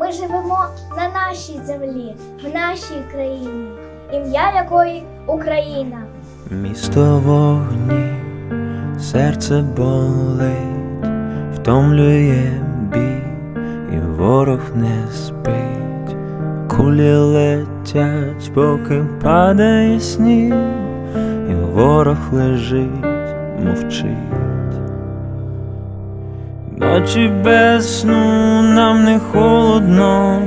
ми живемо на нашій землі, в нашій країні, ім'я якої Україна. Місто вогні, серце болить, втомлює бій, і ворог не спить, кулі летять, поки падає сніг, і ворог лежить, мовчить. Ночі без сну нам не холодно,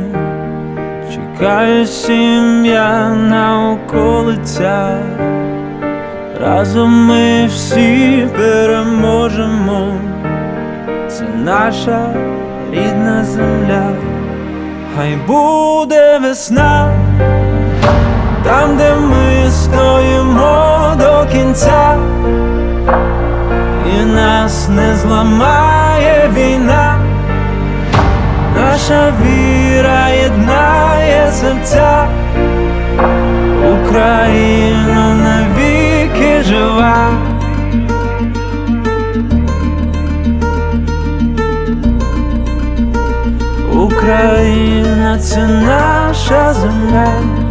чекає сім'я на околицях. Разом ми всі переможемо, це наша рідна земля, хай буде весна, нас не зламає війна, наша віра єднає серця. Україна навіки жива. Україна це наша земля.